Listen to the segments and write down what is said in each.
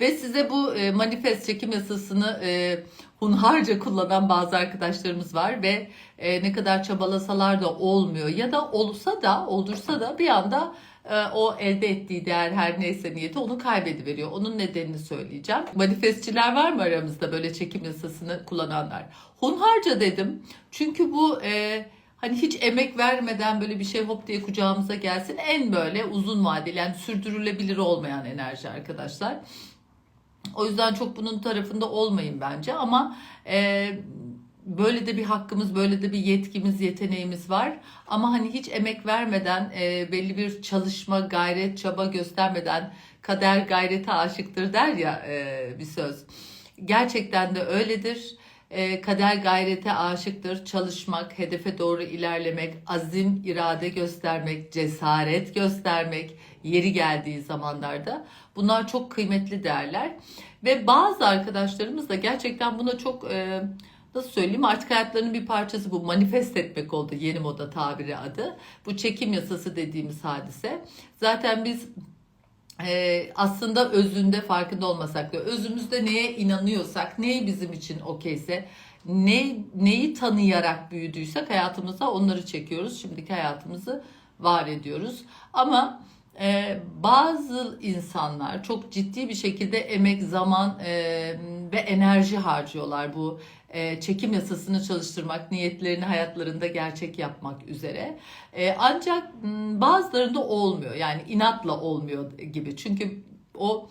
Ve size bu e, manifest çekim yasasını e, hunharca kullanan bazı arkadaşlarımız var ve e, ne kadar çabalasalar da olmuyor ya da olsa da oldursa da bir anda e, o elde ettiği değer her neyse niyeti onu kaybediveriyor. Onun nedenini söyleyeceğim. Manifestçiler var mı aramızda böyle çekim yasasını kullananlar? Hunharca dedim. Çünkü bu e, hani hiç emek vermeden böyle bir şey hop diye kucağımıza gelsin. En böyle uzun vadeli yani sürdürülebilir olmayan enerji arkadaşlar. O yüzden çok bunun tarafında olmayın bence ama e, böyle de bir hakkımız, böyle de bir yetkimiz, yeteneğimiz var. Ama hani hiç emek vermeden, e, belli bir çalışma, gayret, çaba göstermeden kader gayrete aşıktır der ya e, bir söz. Gerçekten de öyledir. E, kader gayrete aşıktır. Çalışmak, hedefe doğru ilerlemek, azim, irade göstermek, cesaret göstermek yeri geldiği zamanlarda bunlar çok kıymetli değerler. Ve bazı arkadaşlarımız da gerçekten buna çok e, nasıl söyleyeyim artık hayatlarının bir parçası bu manifest etmek oldu yeni moda tabiri adı. Bu çekim yasası dediğimiz hadise. Zaten biz e, aslında özünde farkında olmasak da özümüzde neye inanıyorsak, neyi bizim için okeyse, ne, neyi tanıyarak büyüdüysek hayatımıza onları çekiyoruz. Şimdiki hayatımızı var ediyoruz. Ama e, bazı insanlar çok ciddi bir şekilde emek, zaman e, ve enerji harcıyorlar bu e, çekim yasasını çalıştırmak, niyetlerini hayatlarında gerçek yapmak üzere. E, ancak m, bazılarında olmuyor. Yani inatla olmuyor gibi. Çünkü o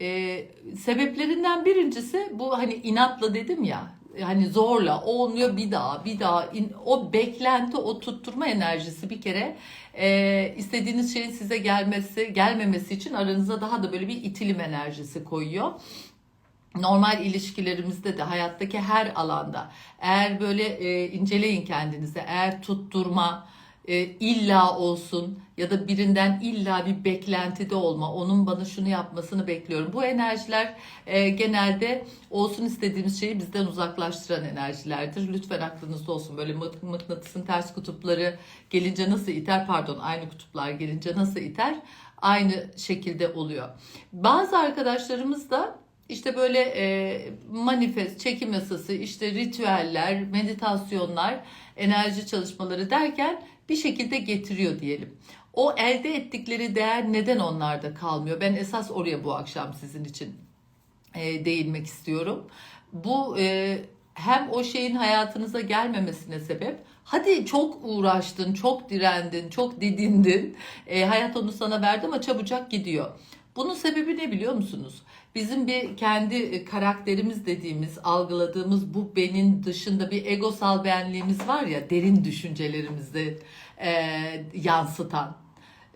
e, sebeplerinden birincisi bu hani inatla dedim ya hani zorla olmuyor bir daha bir daha in- o beklenti o tutturma enerjisi bir kere e, istediğiniz şeyin size gelmesi gelmemesi için aranıza daha da böyle bir itilim enerjisi koyuyor. Normal ilişkilerimizde de hayattaki her alanda eğer böyle e, inceleyin kendinize eğer tutturma e, illa olsun ya da birinden illa bir beklentide olma onun bana şunu yapmasını bekliyorum. Bu enerjiler e, genelde olsun istediğimiz şeyi bizden uzaklaştıran enerjilerdir. Lütfen aklınızda olsun. Böyle mık- mıknatısın ters kutupları gelince nasıl iter? Pardon aynı kutuplar gelince nasıl iter? Aynı şekilde oluyor. Bazı arkadaşlarımız da işte böyle e, manifest, çekim yasası, işte ritüeller, meditasyonlar, enerji çalışmaları derken bir şekilde getiriyor diyelim. O elde ettikleri değer neden onlarda kalmıyor? Ben esas oraya bu akşam sizin için e, değinmek istiyorum. Bu e, hem o şeyin hayatınıza gelmemesine sebep. Hadi çok uğraştın, çok direndin, çok didindin. E, hayat onu sana verdi ama çabucak gidiyor. Bunun sebebi ne biliyor musunuz? Bizim bir kendi e, karakterimiz dediğimiz, algıladığımız bu benin dışında bir egosal benliğimiz var ya, derin düşüncelerimizi e, yansıtan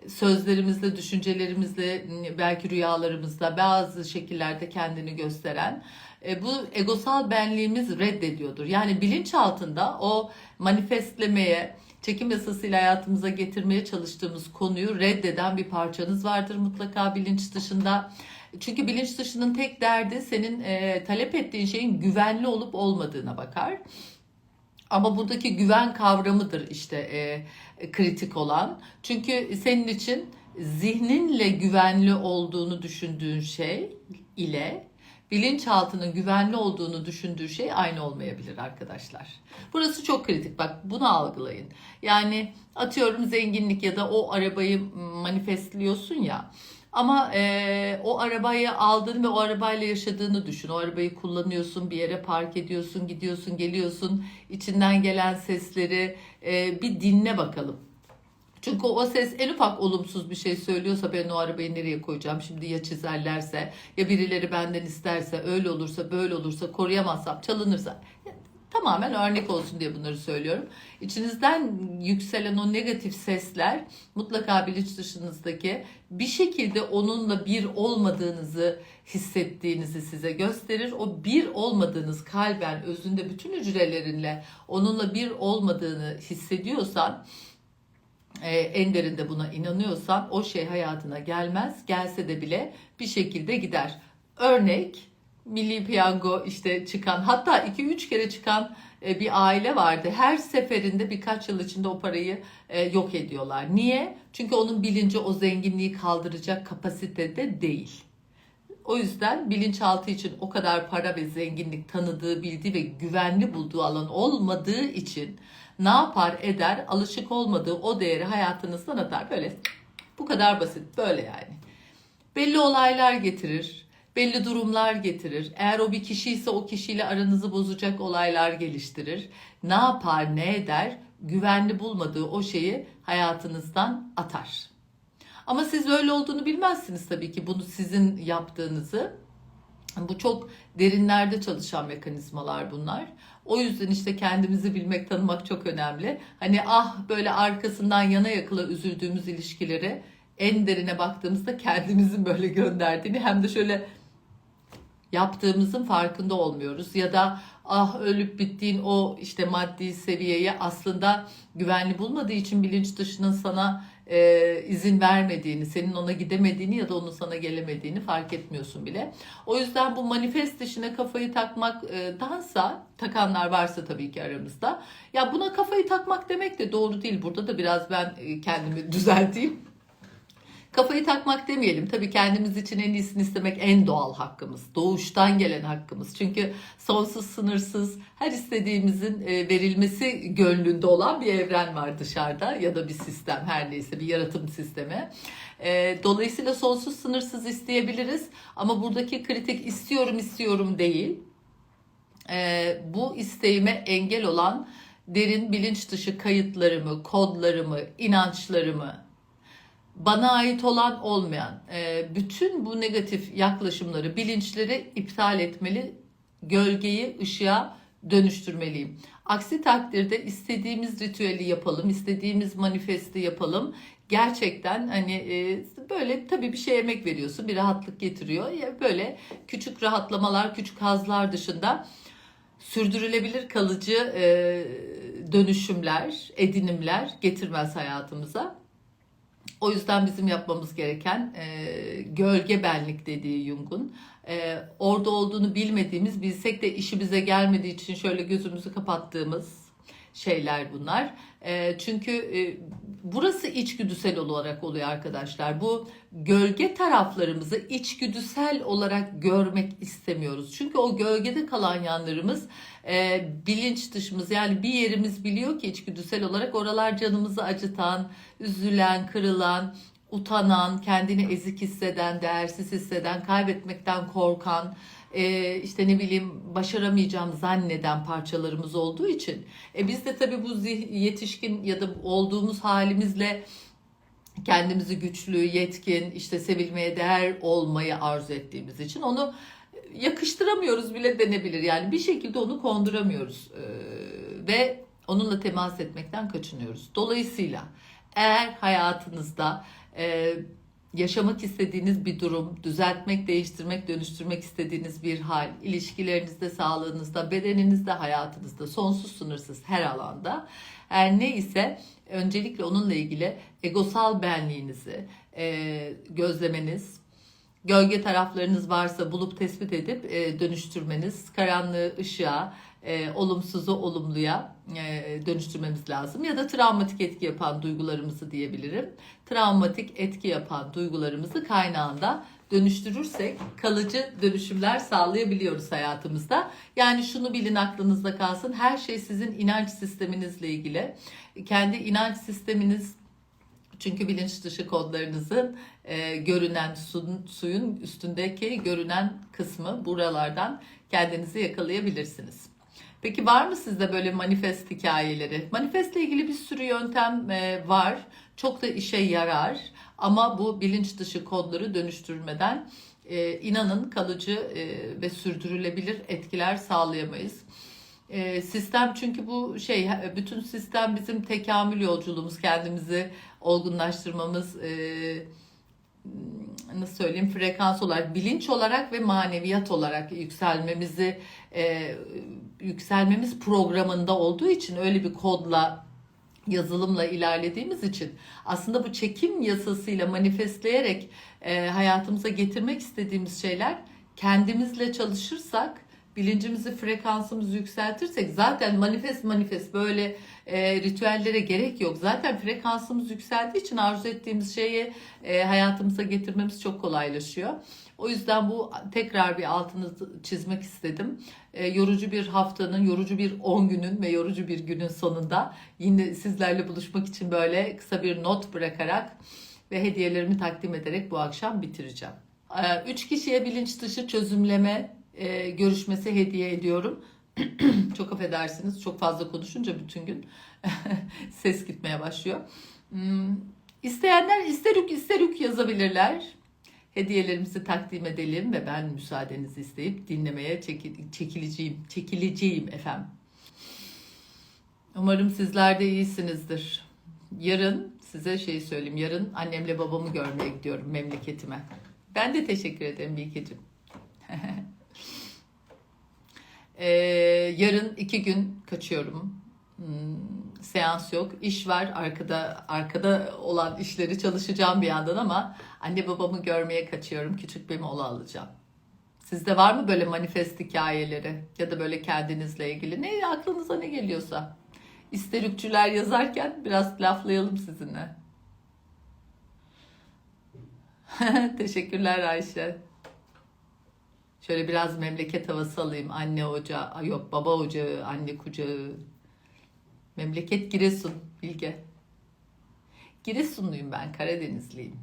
sözlerimizle, düşüncelerimizle, belki rüyalarımızda bazı şekillerde kendini gösteren e, bu egosal benliğimiz reddediyordur. Yani bilinç altında o manifestlemeye, çekim yasasıyla hayatımıza getirmeye çalıştığımız konuyu reddeden bir parçanız vardır mutlaka bilinç dışında. Çünkü bilinç dışının tek derdi senin e, talep ettiğin şeyin güvenli olup olmadığına bakar. Ama buradaki güven kavramıdır işte e, kritik olan. Çünkü senin için zihninle güvenli olduğunu düşündüğün şey ile bilinçaltının güvenli olduğunu düşündüğü şey aynı olmayabilir arkadaşlar. Burası çok kritik bak bunu algılayın. Yani atıyorum zenginlik ya da o arabayı manifestliyorsun ya. Ama e, o arabayı aldın ve o arabayla yaşadığını düşün. O arabayı kullanıyorsun, bir yere park ediyorsun, gidiyorsun, geliyorsun. İçinden gelen sesleri e, bir dinle bakalım. Çünkü o ses en ufak olumsuz bir şey söylüyorsa ben o arabayı nereye koyacağım şimdi ya çizerlerse ya birileri benden isterse öyle olursa böyle olursa koruyamazsam çalınırsa tamamen örnek olsun diye bunları söylüyorum. İçinizden yükselen o negatif sesler mutlaka bilinç dışınızdaki bir şekilde onunla bir olmadığınızı hissettiğinizi size gösterir. O bir olmadığınız kalben özünde bütün hücrelerinle onunla bir olmadığını hissediyorsan e, en derinde buna inanıyorsan o şey hayatına gelmez. Gelse de bile bir şekilde gider. Örnek Milli Piyango işte çıkan hatta 2-3 kere çıkan e, bir aile vardı. Her seferinde birkaç yıl içinde o parayı e, yok ediyorlar. Niye? Çünkü onun bilinci o zenginliği kaldıracak kapasitede değil. O yüzden bilinçaltı için o kadar para ve zenginlik tanıdığı, bildiği ve güvenli bulduğu alan olmadığı için ne yapar eder alışık olmadığı o değeri hayatınızdan atar. Böyle bu kadar basit böyle yani. Belli olaylar getirir, belli durumlar getirir. Eğer o bir kişi ise o kişiyle aranızı bozacak olaylar geliştirir. Ne yapar, ne eder? Güvenli bulmadığı o şeyi hayatınızdan atar. Ama siz öyle olduğunu bilmezsiniz tabii ki bunu sizin yaptığınızı. Bu çok derinlerde çalışan mekanizmalar bunlar. O yüzden işte kendimizi bilmek, tanımak çok önemli. Hani ah böyle arkasından yana yakıla üzüldüğümüz ilişkileri en derine baktığımızda kendimizin böyle gönderdiğini hem de şöyle yaptığımızın farkında olmuyoruz ya da ah ölüp bittiğin o işte maddi seviyeye aslında güvenli bulmadığı için bilinç dışının sana e, izin vermediğini, senin ona gidemediğini ya da onun sana gelemediğini fark etmiyorsun bile. O yüzden bu manifest işine kafayı takmak e, dansa takanlar varsa tabii ki aramızda. Ya buna kafayı takmak demek de doğru değil. Burada da biraz ben e, kendimi düzelteyim. Kafayı takmak demeyelim. Tabii kendimiz için en iyisini istemek en doğal hakkımız. Doğuştan gelen hakkımız. Çünkü sonsuz, sınırsız, her istediğimizin e, verilmesi gönlünde olan bir evren var dışarıda ya da bir sistem her neyse bir yaratım sistemi. E, Dolayısıyla sonsuz, sınırsız isteyebiliriz. Ama buradaki kritik istiyorum istiyorum değil. E, Bu isteğime engel olan derin bilinç dışı kayıtlarımı, kodlarımı, inançlarımı, bana ait olan olmayan e, bütün bu negatif yaklaşımları, bilinçleri iptal etmeli, gölgeyi ışığa dönüştürmeliyim. Aksi takdirde istediğimiz ritüeli yapalım, istediğimiz manifesti yapalım. Gerçekten hani e, böyle tabii bir şey emek veriyorsun, bir rahatlık getiriyor. Ya böyle küçük rahatlamalar, küçük hazlar dışında sürdürülebilir kalıcı e, dönüşümler, edinimler getirmez hayatımıza. O yüzden bizim yapmamız gereken e, gölge benlik dediği Jung'un. E, orada olduğunu bilmediğimiz, bilsek de işi bize gelmediği için şöyle gözümüzü kapattığımız şeyler bunlar. E, çünkü e, burası içgüdüsel olarak oluyor arkadaşlar. Bu gölge taraflarımızı içgüdüsel olarak görmek istemiyoruz. Çünkü o gölgede kalan yanlarımız e, bilinç dışımız yani bir yerimiz biliyor ki içgüdüsel olarak oralar canımızı acıtan, üzülen, kırılan, utanan, kendini ezik hisseden, değersiz hisseden, kaybetmekten korkan, e, işte ne bileyim başaramayacağım zanneden parçalarımız olduğu için. E biz de tabii bu yetişkin ya da olduğumuz halimizle kendimizi güçlü, yetkin, işte sevilmeye değer olmayı arzu ettiğimiz için onu yakıştıramıyoruz bile denebilir. Yani bir şekilde onu konduramıyoruz ee, ve onunla temas etmekten kaçınıyoruz. Dolayısıyla eğer hayatınızda e, yaşamak istediğiniz bir durum, düzeltmek, değiştirmek, dönüştürmek istediğiniz bir hal, ilişkilerinizde, sağlığınızda, bedeninizde, hayatınızda, sonsuz sınırsız her alanda. Her ne ise öncelikle onunla ilgili egosal benliğinizi e, gözlemeniz, gölge taraflarınız varsa bulup tespit edip e, dönüştürmeniz, karanlığı ışığa, e, olumsuzu olumluya e, dönüştürmemiz lazım. Ya da travmatik etki yapan duygularımızı diyebilirim. Travmatik etki yapan duygularımızı kaynağında dönüştürürsek kalıcı dönüşümler sağlayabiliyoruz hayatımızda. Yani şunu bilin aklınızda kalsın. Her şey sizin inanç sisteminizle ilgili. Kendi inanç sisteminiz çünkü bilinç dışı kodlarınızın e, görünen suyun, suyun üstündeki görünen kısmı buralardan kendinizi yakalayabilirsiniz. Peki var mı sizde böyle manifest hikayeleri? Manifestle ilgili bir sürü yöntem e, var. Çok da işe yarar. Ama bu bilinç dışı kodları dönüştürmeden e, inanın kalıcı e, ve sürdürülebilir etkiler sağlayamayız. E, sistem çünkü bu şey bütün sistem bizim tekamül yolculuğumuz kendimizi olgunlaştırmamız e, nasıl söyleyeyim frekans olarak bilinç olarak ve maneviyat olarak yükselmemizi e, yükselmemiz programında olduğu için öyle bir kodla yazılımla ilerlediğimiz için aslında bu çekim yasasıyla manifestleyerek e, hayatımıza getirmek istediğimiz şeyler kendimizle çalışırsak bilincimizi frekansımızı yükseltirsek zaten manifest manifest böyle e, ritüellere gerek yok. Zaten frekansımız yükseldiği için arzu ettiğimiz şeyi e, hayatımıza getirmemiz çok kolaylaşıyor. O yüzden bu tekrar bir altını çizmek istedim. E, yorucu bir haftanın, yorucu bir 10 günün ve yorucu bir günün sonunda yine sizlerle buluşmak için böyle kısa bir not bırakarak ve hediyelerimi takdim ederek bu akşam bitireceğim. E, üç kişiye bilinç dışı çözümleme e, görüşmesi hediye ediyorum. çok affedersiniz çok fazla konuşunca bütün gün ses gitmeye başlıyor. Hmm, İsteyenler isterük isterük yazabilirler. Hediyelerimizi takdim edelim ve ben müsaadenizi isteyip dinlemeye çekil- çekileceğim, çekileceğim efendim. Umarım sizler de iyisinizdir. Yarın size şey söyleyeyim. Yarın annemle babamı görmeye gidiyorum memleketime. Ben de teşekkür ederim Bilgeciğim. Ee, yarın iki gün kaçıyorum. Hmm, seans yok. İş var. Arkada arkada olan işleri çalışacağım bir yandan ama anne babamı görmeye kaçıyorum. Küçük bir mola alacağım. Sizde var mı böyle manifest hikayeleri ya da böyle kendinizle ilgili ne aklınıza ne geliyorsa? İsterükçüler yazarken biraz laflayalım sizinle. Teşekkürler Ayşe. Şöyle biraz memleket havası alayım. Anne ocağı, yok baba ocağı, anne kucağı. Memleket Giresun, Bilge. Giresunluyum ben, Karadenizliyim.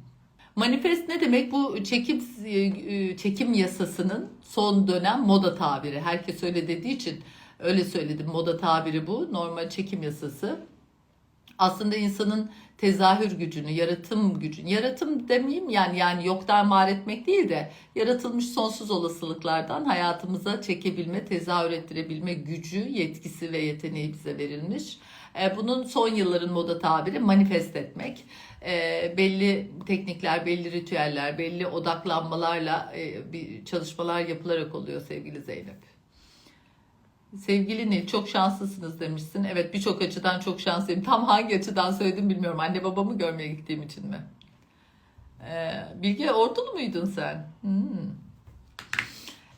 Manifest ne demek? Bu çekim e, çekim yasasının son dönem moda tabiri. Herkes öyle dediği için öyle söyledim. Moda tabiri bu. Normal çekim yasası. Aslında insanın tezahür gücünü, yaratım gücünü, yaratım demeyeyim yani yani yoktan var etmek değil de yaratılmış sonsuz olasılıklardan hayatımıza çekebilme, tezahür ettirebilme gücü, yetkisi ve yeteneği bize verilmiş. E, Bunun son yılların moda tabiri manifest etmek. E, Belli teknikler, belli ritüeller, belli odaklanmalarla e, çalışmalar yapılarak oluyor sevgili Zeynep. Sevgili Nil çok şanslısınız demişsin. Evet birçok açıdan çok şanslıyım. Tam hangi açıdan söyledim bilmiyorum. Anne babamı görmeye gittiğim için mi? Ee, Bilge Ordulu muydun sen? Hmm.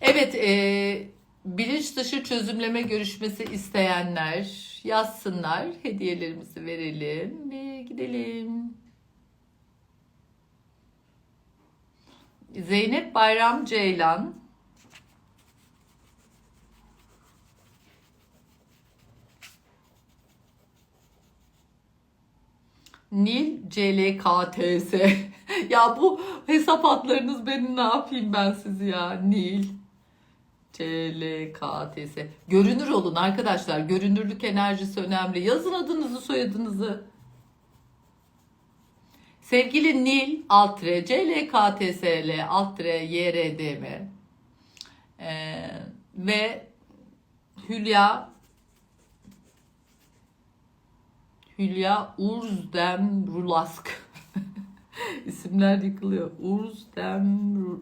Evet e, bilinç dışı çözümleme görüşmesi isteyenler yazsınlar. Hediyelerimizi verelim ve gidelim. Zeynep Bayram Ceylan Nil CLKTS. ya bu hesap adlarınız benim ne yapayım ben sizi ya. Nil CLKTS. Görünür olun arkadaşlar. Görünürlük enerjisi önemli. Yazın adınızı soyadınızı. Sevgili Nil Altre CLKTSL Altre YRDM ee, ve Hülya Hülya Urzdem Rulask. İsimler yıkılıyor. Urzdem Ru-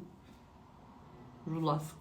Rulask.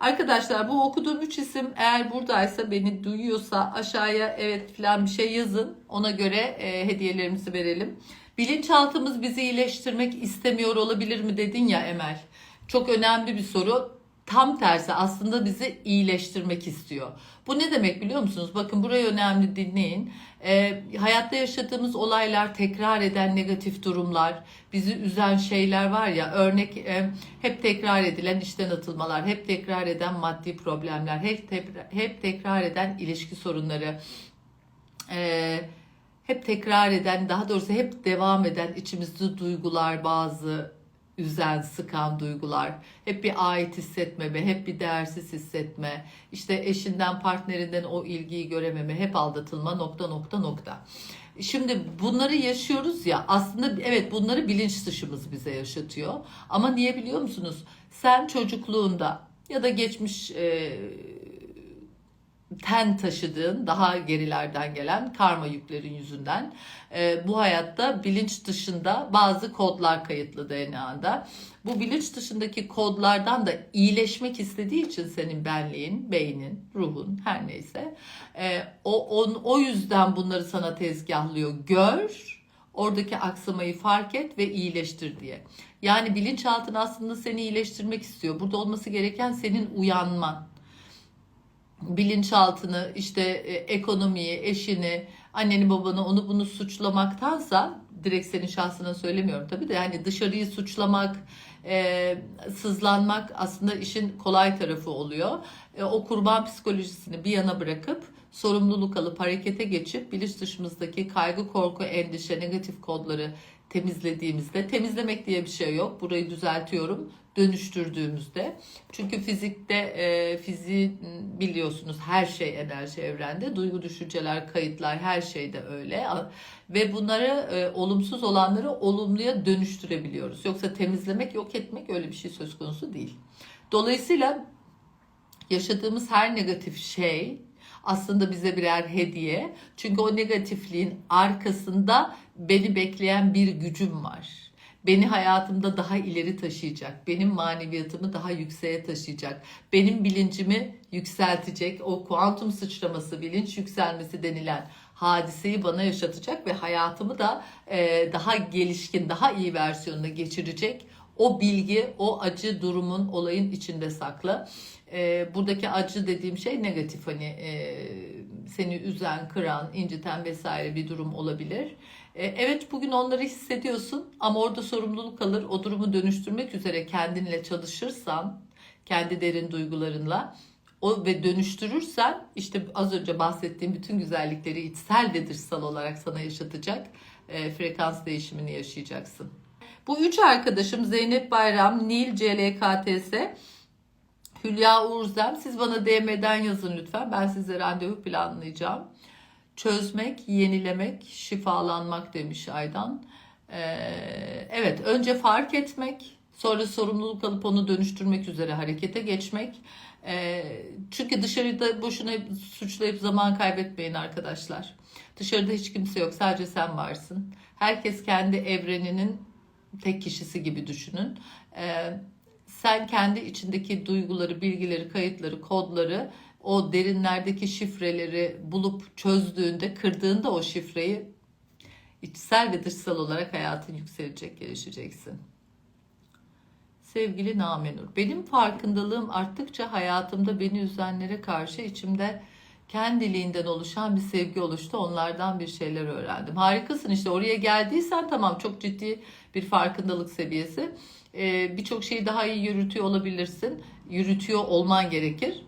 Arkadaşlar bu okuduğum üç isim eğer buradaysa beni duyuyorsa aşağıya evet falan bir şey yazın. Ona göre e, hediyelerimizi verelim. Bilinçaltımız bizi iyileştirmek istemiyor olabilir mi dedin ya Emel. Çok önemli bir soru. Tam tersi aslında bizi iyileştirmek istiyor. Bu ne demek biliyor musunuz? Bakın burayı önemli dinleyin. Ee, hayatta yaşadığımız olaylar, tekrar eden negatif durumlar, bizi üzen şeyler var ya. Örnek e, hep tekrar edilen işten atılmalar, hep tekrar eden maddi problemler, hep tekrar, hep tekrar eden ilişki sorunları. Ee, hep tekrar eden, daha doğrusu hep devam eden içimizde duygular bazı üzen, sıkan duygular, hep bir ait hissetmeme, hep bir değersiz hissetme, işte eşinden, partnerinden o ilgiyi görememe, hep aldatılma nokta nokta nokta. Şimdi bunları yaşıyoruz ya aslında evet bunları bilinç dışımız bize yaşatıyor. Ama niye biliyor musunuz? Sen çocukluğunda ya da geçmiş e, ten taşıdığın daha gerilerden gelen karma yüklerin yüzünden e, bu hayatta bilinç dışında bazı kodlar kayıtlı DNA'da. Bu bilinç dışındaki kodlardan da iyileşmek istediği için senin benliğin, beynin, ruhun her neyse e, o, on, o yüzden bunları sana tezgahlıyor. Gör, oradaki aksamayı fark et ve iyileştir diye. Yani bilinçaltın aslında seni iyileştirmek istiyor. Burada olması gereken senin uyanman bilinçaltını, işte e, ekonomiyi, eşini, anneni babanı onu bunu suçlamaktansa direkt senin şahsına söylemiyorum tabii de yani dışarıyı suçlamak, e, sızlanmak aslında işin kolay tarafı oluyor. E, o kurban psikolojisini bir yana bırakıp sorumluluk alıp harekete geçip bilinç dışımızdaki kaygı, korku, endişe, negatif kodları temizlediğimizde temizlemek diye bir şey yok. Burayı düzeltiyorum. Dönüştürdüğümüzde. Çünkü fizikte e, fiziği biliyorsunuz her şey enerji evrende. Duygu, düşünceler, kayıtlar her şey de öyle. Ve bunları e, olumsuz olanları olumluya dönüştürebiliyoruz. Yoksa temizlemek, yok etmek öyle bir şey söz konusu değil. Dolayısıyla yaşadığımız her negatif şey aslında bize birer hediye. Çünkü o negatifliğin arkasında beni bekleyen bir gücüm var. Beni hayatımda daha ileri taşıyacak, benim maneviyatımı daha yükseğe taşıyacak, benim bilincimi yükseltecek, o kuantum sıçraması, bilinç yükselmesi denilen hadiseyi bana yaşatacak ve hayatımı da e, daha gelişkin, daha iyi versiyonuna geçirecek. O bilgi, o acı durumun, olayın içinde saklı. E, buradaki acı dediğim şey negatif hani e, seni üzen, kıran, inciten vesaire bir durum olabilir. E, evet bugün onları hissediyorsun ama orada sorumluluk alır. O durumu dönüştürmek üzere kendinle çalışırsan, kendi derin duygularınla o ve dönüştürürsen işte az önce bahsettiğim bütün güzellikleri içsel ve dışsal olarak sana yaşatacak e, frekans değişimini yaşayacaksın. Bu üç arkadaşım Zeynep Bayram, Nil CLKTS, Hülya Uğurzem. Siz bana DM'den yazın lütfen. Ben size randevu planlayacağım. Çözmek, yenilemek, şifalanmak demiş Aydan. Ee, evet, önce fark etmek, sonra sorumluluk alıp onu dönüştürmek üzere harekete geçmek. Ee, çünkü dışarıda boşuna suçlayıp zaman kaybetmeyin arkadaşlar. Dışarıda hiç kimse yok, sadece sen varsın. Herkes kendi evreninin tek kişisi gibi düşünün. Ee, sen kendi içindeki duyguları, bilgileri, kayıtları, kodları, o derinlerdeki şifreleri bulup çözdüğünde, kırdığında o şifreyi içsel ve dışsal olarak hayatın yükselecek, gelişeceksin. Sevgili Namenur, benim farkındalığım arttıkça hayatımda beni üzenlere karşı içimde kendiliğinden oluşan bir sevgi oluştu. Onlardan bir şeyler öğrendim. Harikasın işte oraya geldiysen tamam çok ciddi bir farkındalık seviyesi. Ee, Birçok şeyi daha iyi yürütüyor olabilirsin. Yürütüyor olman gerekir.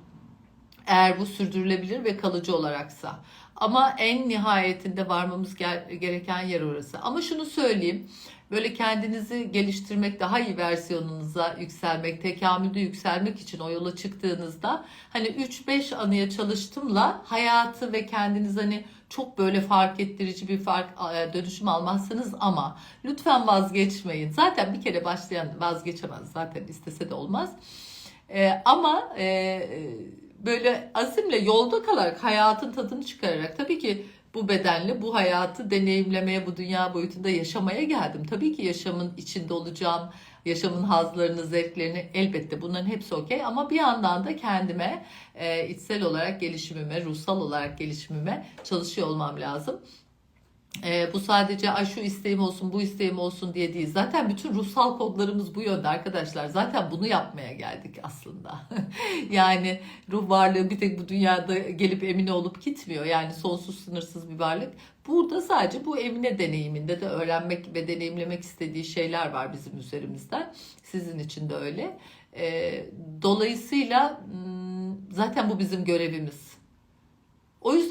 Eğer bu sürdürülebilir ve kalıcı olaraksa. Ama en nihayetinde varmamız gereken yer orası. Ama şunu söyleyeyim. Böyle kendinizi geliştirmek, daha iyi versiyonunuza yükselmek, tekamülde yükselmek için o yola çıktığınızda hani 3-5 anıya çalıştımla hayatı ve kendiniz hani çok böyle fark ettirici bir fark e, dönüşüm almazsınız ama lütfen vazgeçmeyin. Zaten bir kere başlayan vazgeçemez. Zaten istese de olmaz. Ee, ama e, böyle azimle yolda kalarak hayatın tadını çıkararak tabii ki bu bedenle bu hayatı deneyimlemeye, bu dünya boyutunda yaşamaya geldim. Tabii ki yaşamın içinde olacağım, yaşamın hazlarını, zevklerini elbette bunların hepsi okey ama bir yandan da kendime e, içsel olarak gelişimime, ruhsal olarak gelişimime çalışıyor olmam lazım. E, bu sadece Ay şu isteğim olsun, bu isteğim olsun diye değil. Zaten bütün ruhsal kodlarımız bu yönde arkadaşlar. Zaten bunu yapmaya geldik aslında. yani ruh varlığı bir tek bu dünyada gelip emine olup gitmiyor. Yani sonsuz sınırsız bir varlık. Burada sadece bu emine deneyiminde de öğrenmek ve deneyimlemek istediği şeyler var bizim üzerimizden. Sizin için de öyle. E, dolayısıyla zaten bu bizim görevimiz.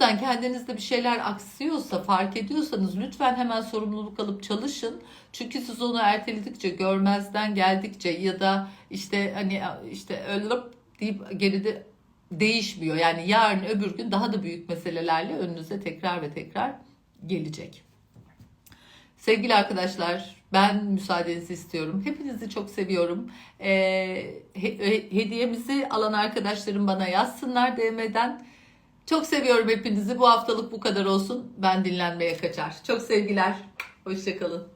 Yüzden kendinizde bir şeyler aksıyorsa, fark ediyorsanız lütfen hemen sorumluluk alıp çalışın. Çünkü siz onu erteledikçe, görmezden geldikçe ya da işte hani işte ölüp deyip geride değişmiyor. Yani yarın öbür gün daha da büyük meselelerle önünüze tekrar ve tekrar gelecek. Sevgili arkadaşlar ben müsaadenizi istiyorum. Hepinizi çok seviyorum. Ee, hediyemizi alan arkadaşlarım bana yazsınlar DM'den. Çok seviyorum hepinizi. Bu haftalık bu kadar olsun. Ben dinlenmeye kaçar. Çok sevgiler. Hoşçakalın.